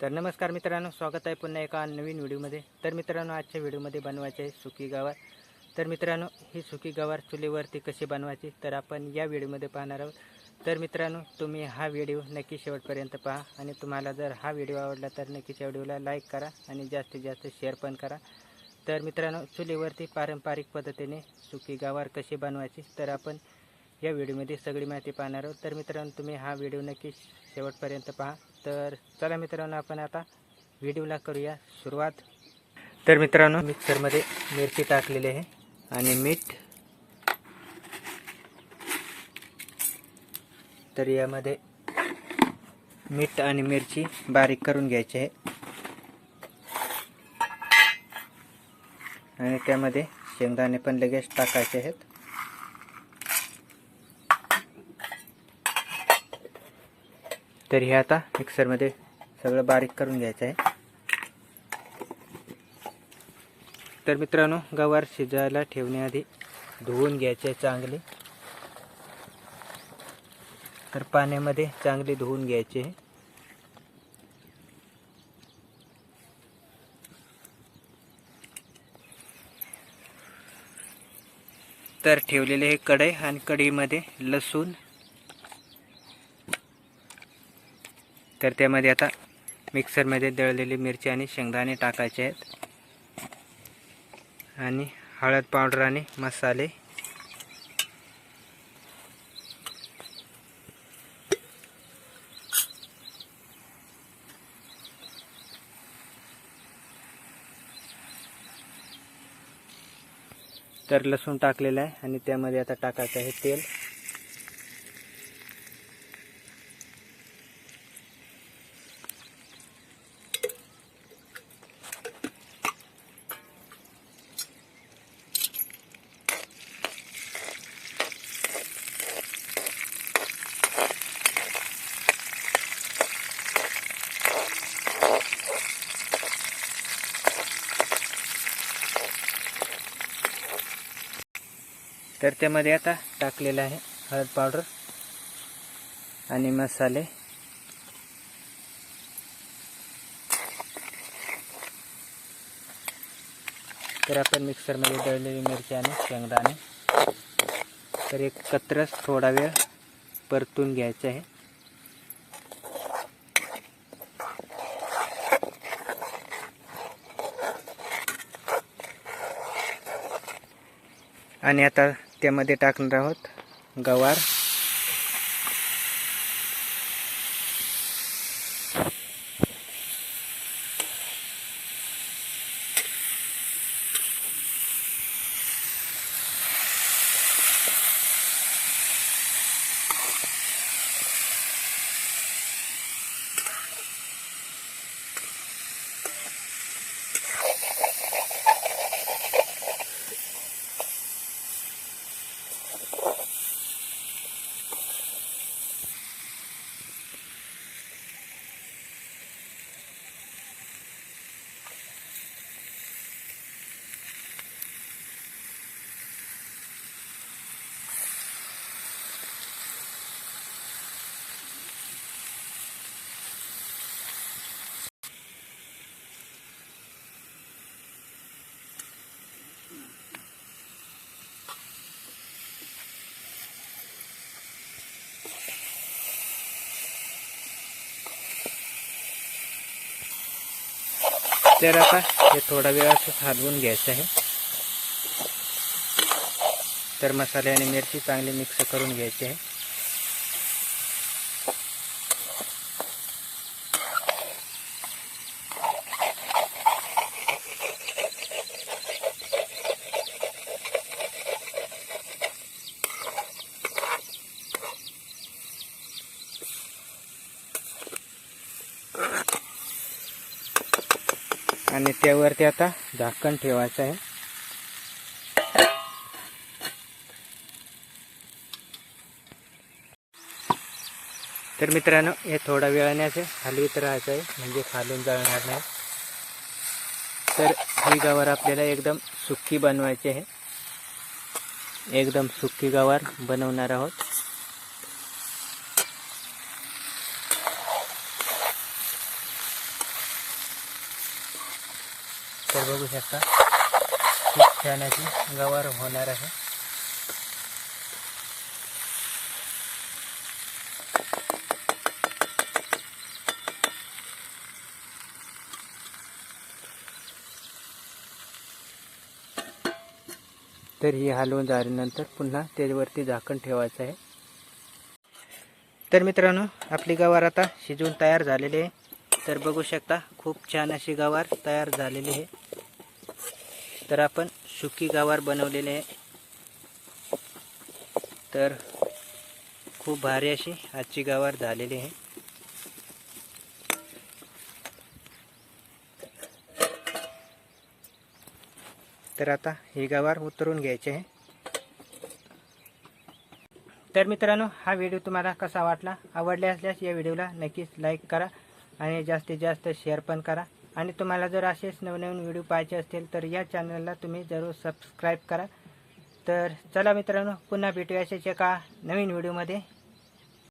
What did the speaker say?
तर नमस्कार मित्रांनो स्वागत आहे पुन्हा एका नवीन व्हिडिओमध्ये. तर मित्रांनो आजच्या व्हिडिओमध्ये बनवायचे आहे सुकी गवार. तर मित्रांनो ही सुकी गवार चुलीवरती कशी बनवायची तर आपण या व्हिडिओमध्ये पाहणार आहोत. तर मित्रांनो तुम्ही हा व्हिडिओ नक्की शेवटपर्यंत पहा आणि तुम्हाला जर हा व्हिडिओ आवडला तर नक्कीच या व्हिडिओला लाईक करा आणि जास्तीत जास्त शेअर पण करा. तर मित्रांनो चुलीवरती पारंपरिक पद्धतीने सुकी गवार कशी बनवायची तर आपण या व्हिडिओमध्ये सगळी माहिती पाहणार आहोत. तर मित्रांनो तुम्ही हा व्हिडिओ नक्की शेवटपर्यंत पहा. तर चला मित्रांनो आपण आता व्हिडिओला करूया सुरुवात. तर मित्रांनो मिक्सरमध्ये मिरची टाकलेली आहे आणि मीठ. तर यामध्ये मीठ आणि मिरची बारीक करून घ्यायची आहे. आणि त्यामध्ये शेंगदाणे पण लगेच टाकायचे आहेत. तर हे आता मिक्सरमध्ये सगळं बारीक करून घ्यायचं आहे. तर मित्रांनो गवार शिजायला ठेवण्याआधी धुवून घ्यायचे आहे चांगले. तर पाण्यामध्ये चांगले धुवून घ्यायचे तर ठेवलेले हे कढई आणि कढईमध्ये लसूण तर त्यामध्ये आता मिक्सरमध्ये दळलेली मिरची आणि शेंगदाणे टाकायचे आहेत. आणि हळद पावडर आणि मसाले. तर लसूण टाकलेलं आहे आणि त्यामध्ये आता टाकायचं आहे तेल. तर त्यामध्ये आता टाकलेलं आहे हळद पावडर आणि मसाले. तर आपण मिक्सरमध्ये दळलेली मिरची आणि शेंगदाणे तर एकत्रच थोडा वेळ परतून घ्यायचं आहे. आणि आता त्यामध्ये टाकणार आहोत गवार. तर आता हे थोडा वेळ असं हलवून घ्यायचं आहे. तर मसाले आणि मिरची चांगली मिक्स करून घ्यायची आहे. आणि त्यावरती आता झाकण ठेवायचं आहे. तर मित्रांनो हे थोडा वेळाने असे हलवीत राहायचं आहे म्हणजे खालून जळणार नाही. तर ही गवार आपल्याला एकदम सुक्की बनवायची आहे. एकदम सुक्की गवार बनवणार आहोत. तर बघू शकता. खूप छान अशी गवार होणार आहे. तर ही हलवून झाल्यानंतर पुन्हा त्याच्यावरती झाकण ठेवायचं आहे. तर मित्रांनो आपली गवार आता शिजवून तयार झालेली आहे. तर बघू शकता खूप छान अशी गवार तयार झालेली आहे. तर आपण सुकी गावार बनवलेले आहे. तर खूप भारी अशी आजची गावार झालेली आहे. तर आता ही गावार उतरून घ्यायची आहे. तर मित्रांनो हा व्हिडिओ तुम्हाला कसा वाटला? आवडले असल्यास या व्हिडिओला नक्कीच लाईक करा आणि जास्तीत जास्त शेअर पण करा. आणि तुम्हाला जर असेच नवनवीन व्हिडिओ पाहिजे असतील तर या चॅनलला तुम्ही जरूर सबस्क्राईब करा. तर चला मित्रांनो पुन्हा भेटूया अशाच एका नवीन व्हिडिओमध्ये.